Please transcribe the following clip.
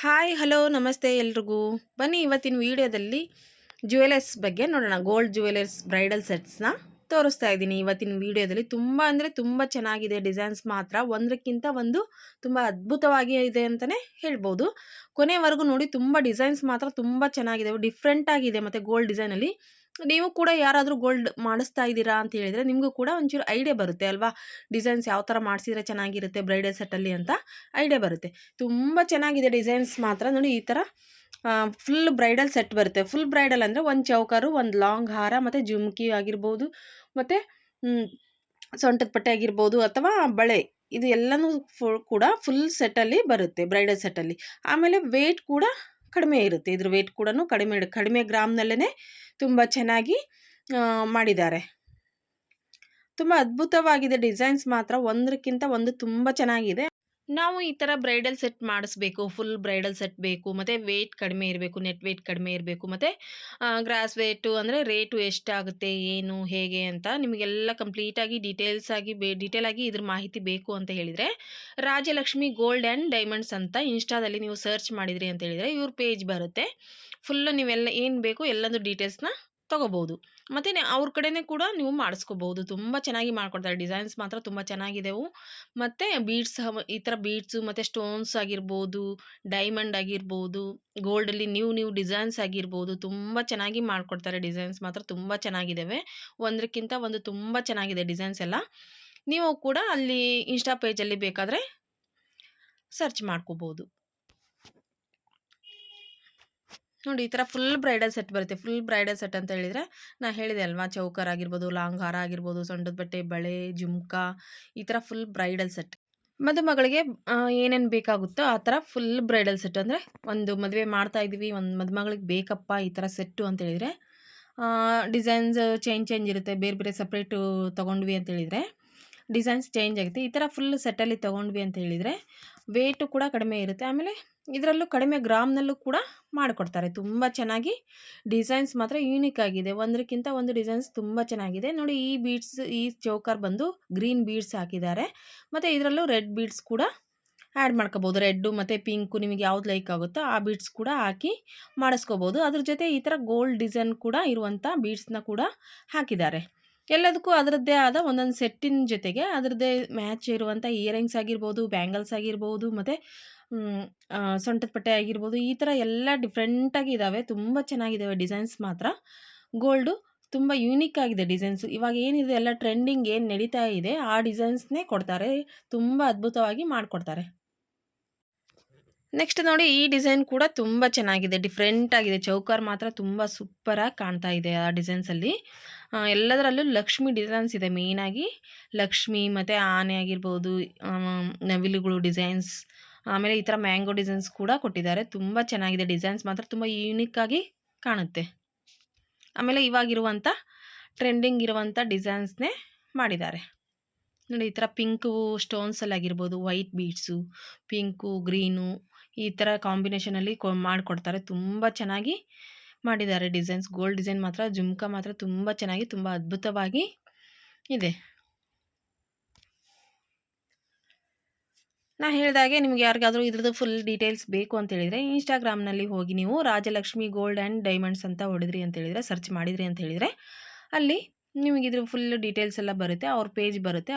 Hi, hello, ನಮಸ್ತೆ ಎಲ್ರಿಗೂ. ಬನ್ನಿ ಇವತ್ತಿನ ವಿಡಿಯೋದಲ್ಲಿ ಜ್ಯುವೆಲರ್ಸ್ ಬಗ್ಗೆ ನೋಡೋಣ. ಗೋಲ್ಡ್ ಜ್ಯುವೆಲರ್ಸ್ ಬ್ರೈಡಲ್ ಸೆಟ್ಸ್ನ ತೋರಿಸ್ತಾ ಇದ್ದೀನಿ. ಇವತ್ತಿನ ವಿಡಿಯೋದಲ್ಲಿ ತುಂಬ ಅಂದರೆ ತುಂಬ ಚೆನ್ನಾಗಿದೆ. ಡಿಸೈನ್ಸ್ ಮಾತ್ರ ಒಂದಕ್ಕಿಂತ ಒಂದು ತುಂಬ ಅದ್ಭುತವಾಗಿ ಇದೆ ಅಂತಲೇ ಹೇಳ್ಬೋದು. ಕೊನೆವರೆಗೂ ನೋಡಿ, ತುಂಬ ಡಿಸೈನ್ಸ್ ಮಾತ್ರ ತುಂಬ ಚೆನ್ನಾಗಿದೆ ಡಿಫ್ರೆಂಟಾಗಿದೆ ಮತ್ತು ಗೋಲ್ಡ್ ಡಿಸೈನಲ್ಲಿ ನೀವು ಕೂಡ ಯಾರಾದರೂ ಗೋಲ್ಡ್ ಮಾಡಿಸ್ತಾ ಇದ್ದೀರಾ ಅಂತ ಹೇಳಿದರೆ ನಿಮಗೂ ಕೂಡ ಒಂಚೂರು ಐಡಿಯಾ ಬರುತ್ತೆ ಅಲ್ವಾ? ಡಿಸೈನ್ಸ್ ಯಾವ ಥರ ಮಾಡಿಸಿದ್ರೆ ಚೆನ್ನಾಗಿರುತ್ತೆ ಬ್ರೈಡಲ್ ಸೆಟ್ಟಲ್ಲಿ ಅಂತ ಐಡಿಯಾ ಬರುತ್ತೆ. ತುಂಬ ಚೆನ್ನಾಗಿದೆ ಡಿಸೈನ್ಸ್ ಮಾತ್ರ. ನೋಡಿ ಈ ಥರ ಫುಲ್ ಬ್ರೈಡಲ್ ಸೆಟ್ ಬರುತ್ತೆ. ಫುಲ್ ಬ್ರೈಡಲ್ ಅಂದರೆ ಒಂದು ಚೌಕಾರು, ಒಂದು ಲಾಂಗ್ ಹಾರ ಮತ್ತು ಜುಮ್ಕಿ ಆಗಿರ್ಬೋದು, ಮತ್ತು ಸೊಂಟದ ಪಟ್ಟೆ ಆಗಿರ್ಬೋದು ಅಥವಾ ಬಳೆ. ಇದು ಎಲ್ಲನೂ ಫು, ಕೂಡ ಫುಲ್ ಸೆಟ್ಟಲ್ಲಿ ಬರುತ್ತೆ ಬ್ರೈಡಲ್ ಸೆಟ್ಟಲ್ಲಿ. ಆಮೇಲೆ ವೇಟ್ ಕೂಡ ಕಡಿಮೆ ಇರುತ್ತೆ. ಇದ್ರ ವೇಟ್ ಕೂಡ ಕಡಿಮೆ ಕಡಿಮೆ ಗ್ರಾಮ್ನಲ್ಲೇ ತುಂಬ ಚೆನ್ನಾಗಿ ಮಾಡಿದ್ದಾರೆ. ತುಂಬ ಅದ್ಭುತವಾಗಿದೆ. ಡಿಸೈನ್ಸ್ ಮಾತ್ರ ಒಂದಕ್ಕಿಂತ ಒಂದು ತುಂಬ ಚೆನ್ನಾಗಿದೆ. ನಾವು ಈ ಥರ ಬ್ರೈಡಲ್ ಸೆಟ್ ಮಾಡಿಸ್ಬೇಕು, ಫುಲ್ ಬ್ರೈಡಲ್ ಸೆಟ್ ಬೇಕು, ಮತ್ತು ವೇಟ್ ಕಡಿಮೆ ಇರಬೇಕು, ನೆಟ್ ವೇಟ್ ಕಡಿಮೆ ಇರಬೇಕು, ಮತ್ತು ಗ್ರಾಸ್ ವೇಟು ಅಂದರೆ ರೇಟು ಎಷ್ಟಾಗುತ್ತೆ, ಏನು, ಹೇಗೆ ಅಂತ ನಿಮಗೆಲ್ಲ ಕಂಪ್ಲೀಟಾಗಿ ಡೀಟೇಲ್ಸ್ ಆಗಿ ಬೇ, ಡೀಟೇಲ್ ಆಗಿ ಇದ್ರ ಮಾಹಿತಿ ಬೇಕು ಅಂತ ಹೇಳಿದರೆ, ರಾಜಲಕ್ಷ್ಮಿ ಗೋಲ್ಡ್ ಆ್ಯಂಡ್ ಡೈಮಂಡ್ಸ್ ಅಂತ ಇನ್ಸ್ಟಾದಲ್ಲಿ ನೀವು ಸರ್ಚ್ ಮಾಡಿದ್ರಿ ಅಂತ ಹೇಳಿದರೆ ಇವ್ರ ಪೇಜ್ ಬರುತ್ತೆ. ಫುಲ್ಲು ನೀವೆಲ್ಲ ಏನು ಬೇಕು ಎಲ್ಲದೂ ಡೀಟೇಲ್ಸ್ನ ತೊಗೋಬೋದು. ಮತ್ತು ಅವ್ರ ಕಡೆನೇ ಕೂಡ ನೀವು ಮಾಡಿಸ್ಕೋಬೋದು. ತುಂಬ ಚೆನ್ನಾಗಿ ಮಾಡ್ಕೊಡ್ತಾರೆ. ಡಿಸೈನ್ಸ್ ಮಾತ್ರ ತುಂಬ ಚೆನ್ನಾಗಿದೆವು. ಮತ್ತು ಬೀಡ್ಸ್ ಈ ಥರ ಬೀಡ್ಸು ಮತ್ತು ಸ್ಟೋನ್ಸ್ ಆಗಿರ್ಬೋದು, ಡೈಮಂಡ್ ಆಗಿರ್ಬೋದು, ಗೋಲ್ಡಲ್ಲಿ ನ್ಯೂ ನ್ಯೂ ಡಿಸೈನ್ಸ್ ಆಗಿರ್ಬೋದು, ತುಂಬ ಚೆನ್ನಾಗಿ ಮಾಡಿಕೊಡ್ತಾರೆ. ಡಿಸೈನ್ಸ್ ಮಾತ್ರ ತುಂಬ ಚೆನ್ನಾಗಿದ್ದಾವೆ ಒಂದಕ್ಕಿಂತ ಒಂದು ತುಂಬ ಚೆನ್ನಾಗಿದೆ ಡಿಸೈನ್ಸ್ ಎಲ್ಲ. ನೀವು ಕೂಡ ಅಲ್ಲಿ ಇನ್ಸ್ಟಾ ಪೇಜಲ್ಲಿ ಬೇಕಾದರೆ ಸರ್ಚ್ ಮಾಡ್ಕೋಬೋದು. ನೋಡಿ ಈ ಥರ ಫುಲ್ ಬ್ರೈಡಲ್ ಸೆಟ್ ಬರುತ್ತೆ. ಫುಲ್ ಬ್ರೈಡಲ್ ಸೆಟ್ ಅಂತ ಹೇಳಿದರೆ ನಾ ಹೇಳಿದೆ ಅಲ್ವಾ? ಚೌಕರ್ ಆಗಿರ್ಬೋದು ಲಾಂಗ್ ಹಾರ ಆಗಿರ್ಬೋದು, ಸೊಂಡದ ಬಟ್ಟೆ, ಬಳೆ, ಜುಮ್ಕ ಈ ಥರ ಫುಲ್ ಬ್ರೈಡಲ್ ಸೆಟ್ ಮದುಮಗಳಿಗೆ ಏನೇನು ಬೇಕಾಗುತ್ತೋ ಆ ಥರ ಫುಲ್ ಬ್ರೈಡಲ್ ಸೆಟ್ ಅಂದರೆ ಒಂದು ಮದುವೆ ಮಾಡ್ತಾ ಇದ್ದೀವಿ, ಒಂದು ಮದುಮಗಳಿಗೆ ಬೇಕಪ್ಪ ಈ ಥರ ಸೆಟ್ಟು ಅಂತ ಹೇಳಿದರೆ ಡಿಸೈನ್ಸ್ ಚೇಂಜ್ ಚೇಂಜ್ ಇರುತ್ತೆ, ಬೇರೆ ಬೇರೆ ಸಪ್ರೇಟು ತೊಗೊಂಡ್ವಿ ಅಂತ ಹೇಳಿದರೆ. ಡಿಸೈನ್ಸ್ ಚೇಂಜ್ ಆಗುತ್ತೆ. ಈ ಥರ ಫುಲ್ ಸೆಟ್ಟಲ್ಲಿ ತೊಗೊಂಡ್ವಿ ಅಂತ ಹೇಳಿದರೆ ವೇಟು ಕೂಡ ಕಡಿಮೆ ಇರುತ್ತೆ. ಆಮೇಲೆ ಇದರಲ್ಲೂ ಕಡಿಮೆ ಗ್ರಾಮ್ನಲ್ಲೂ ಕೂಡ ಮಾಡಿಕೊಡ್ತಾರೆ. ತುಂಬ ಚೆನ್ನಾಗಿ ಡಿಸೈನ್ಸ್ ಮಾತ್ರ ಯೂನಿಕ್ ಆಗಿದೆ. ಒಂದಕ್ಕಿಂತ ಒಂದು ಡಿಸೈನ್ಸ್ ತುಂಬ ಚೆನ್ನಾಗಿದೆ. ನೋಡಿ ಈ ಬೀಡ್ಸ್ ಈ ಚೌಕರ್ ಬಂದು ಗ್ರೀನ್ ಬೀಡ್ಸ್ ಹಾಕಿದ್ದಾರೆ. ಮತ್ತು ಇದರಲ್ಲೂ ರೆಡ್ ಬೀಡ್ಸ್ ಕೂಡ ಆ್ಯಡ್ ಮಾಡ್ಕೋಬೋದು. ರೆಡ್ಡು ಮತ್ತು ಪಿಂಕು ನಿಮಗೆ ಯಾವ್ದು ಲೈಕ್ ಆಗುತ್ತೋ ಆ ಬೀಡ್ಸ್ ಕೂಡ ಹಾಕಿ ಮಾಡಿಸ್ಕೋಬೋದು. ಅದ್ರ ಜೊತೆ ಈ ಥರ ಗೋಲ್ಡ್ ಡಿಸೈನ್ ಕೂಡ ಇರುವಂಥ ಬೀಡ್ಸ್ನ ಕೂಡ ಹಾಕಿದ್ದಾರೆ. ಎಲ್ಲದಕ್ಕೂ ಅದರದ್ದೇ ಆದ ಒಂದೊಂದು ಸೆಟ್ಟಿನ ಜೊತೆಗೆ ಅದರದ್ದೇ ಮ್ಯಾಚ್ ಇರುವಂಥ ಇಯರಿಂಗ್ಸ್ ಆಗಿರ್ಬೋದು, ಬ್ಯಾಂಗಲ್ಸ್ ಆಗಿರ್ಬೋದು, ಮತ್ತು ಸೊಂಟದ ಪಟ್ಟೆ ಆಗಿರ್ಬೋದು, ಈ ಥರ ಎಲ್ಲ ಡಿಫ್ರೆಂಟಾಗಿ ಇದ್ದಾವೆ ತುಂಬ ಚೆನ್ನಾಗಿದ್ದಾವೆ ಡಿಸೈನ್ಸ್ ಮಾತ್ರ. ಗೋಲ್ಡು ತುಂಬ ಯೂನಿಕ್ ಆಗಿದೆ ಡಿಸೈನ್ಸ್. ಇವಾಗ ಏನಿದೆ, ಎಲ್ಲ ಟ್ರೆಂಡಿಂಗ್ ಏನು ನಡೀತಾ ಇದೆ, ಆ ಡಿಸೈನ್ಸ್ನೇ ಕೊಡ್ತಾರೆ. ತುಂಬ ಅದ್ಭುತವಾಗಿ ಮಾಡಿಕೊಡ್ತಾರೆ. ನೆಕ್ಸ್ಟ್ ನೋಡಿ ಈ ಡಿಸೈನ್ ಕೂಡ ತುಂಬ ಚೆನ್ನಾಗಿದೆ. ಡಿಫ್ರೆಂಟ್ ಆಗಿದೆ. ಚೌಕಾರ್ ಮಾತ್ರ ತುಂಬ ಸೂಪರಾಗಿ ಕಾಣ್ತಾ ಇದೆ ಆ ಡಿಸೈನ್ಸಲ್ಲಿ ಎಲ್ಲದರಲ್ಲೂ ಲಕ್ಷ್ಮಿ ಡಿಸೈನ್ಸ್ ಇದೆ. ಮೇಯ್ನಾಗಿ ಲಕ್ಷ್ಮಿ ಮತ್ತು ಆನೆ ಆಗಿರ್ಬೋದು ನವಿಲುಗಳು ಡಿಸೈನ್ಸ್, ಆಮೇಲೆ ಈ ಥರ ಮ್ಯಾಂಗೋ ಡಿಸೈನ್ಸ್ ಕೂಡ ಕೊಟ್ಟಿದ್ದಾರೆ. ತುಂಬ ಚೆನ್ನಾಗಿದೆ. ಡಿಸೈನ್ಸ್ ಮಾತ್ರ ತುಂಬ ಆಗಿ ಕಾಣುತ್ತೆ. ಆಮೇಲೆ ಇವಾಗಿರುವಂಥ ಟ್ರೆಂಡಿಂಗ್ ಇರುವಂಥ ಡಿಸೈನ್ಸ್ನೇ ಮಾಡಿದ್ದಾರೆ. ನೋಡಿ ಈ ಥರ ಪಿಂಕು ಸ್ಟೋನ್ಸಲ್ಲಿ ಆಗಿರ್ಬೋದು ವೈಟ್ ಬೀಡ್ಸು ಪಿಂಕು ಗ್ರೀನು ಈ ಥರ ಕಾಂಬಿನೇಷನಲ್ಲಿ ಕೊ, ಮಾಡಿಕೊಡ್ತಾರೆ. ತುಂಬ ಚೆನ್ನಾಗಿ ಮಾಡಿದ್ದಾರೆ ಡಿಸೈನ್ಸ್ ಗೋಲ್ಡ್ ಡಿಸೈನ್ ಮಾತ್ರ, ಜುಮ್ಕ ಮಾತ್ರ ತುಂಬ ಚೆನ್ನಾಗಿ, ತುಂಬ ಅದ್ಭುತವಾಗಿ ಇದೆ. ನಾ ಹೇಳಿದಾಗೆ ನಿಮ್ಗೆ ಯಾರಿಗಾದರೂ ಇದ್ರದ್ದು ಫುಲ್ ಡೀಟೇಲ್ಸ್ ಬೇಕು ಅಂತ ಹೇಳಿದರೆ ಇನ್ಸ್ಟಾಗ್ರಾಮ್ನಲ್ಲಿ ಹೋಗಿ ನೀವು ರಾಜಲಕ್ಷ್ಮಿ ಗೋಲ್ಡ್ ಆ್ಯಂಡ್ ಡೈಮಂಡ್ಸ್ ಅಂತ ಹೊಡೆದ್ರಿ ಅಂತ ಹೇಳಿದರೆ ಸರ್ಚ್ ಮಾಡಿದ್ರಿ ಅಂತ ಹೇಳಿದರೆ, ಅಲ್ಲಿ ನಿಮಗೆ ಇದ್ರ ಫುಲ್ ಡೀಟೇಲ್ಸ್ ಎಲ್ಲ ಬರುತ್ತೆ, ಅವ್ರ ಪೇಜ್ ಬರುತ್ತೆ.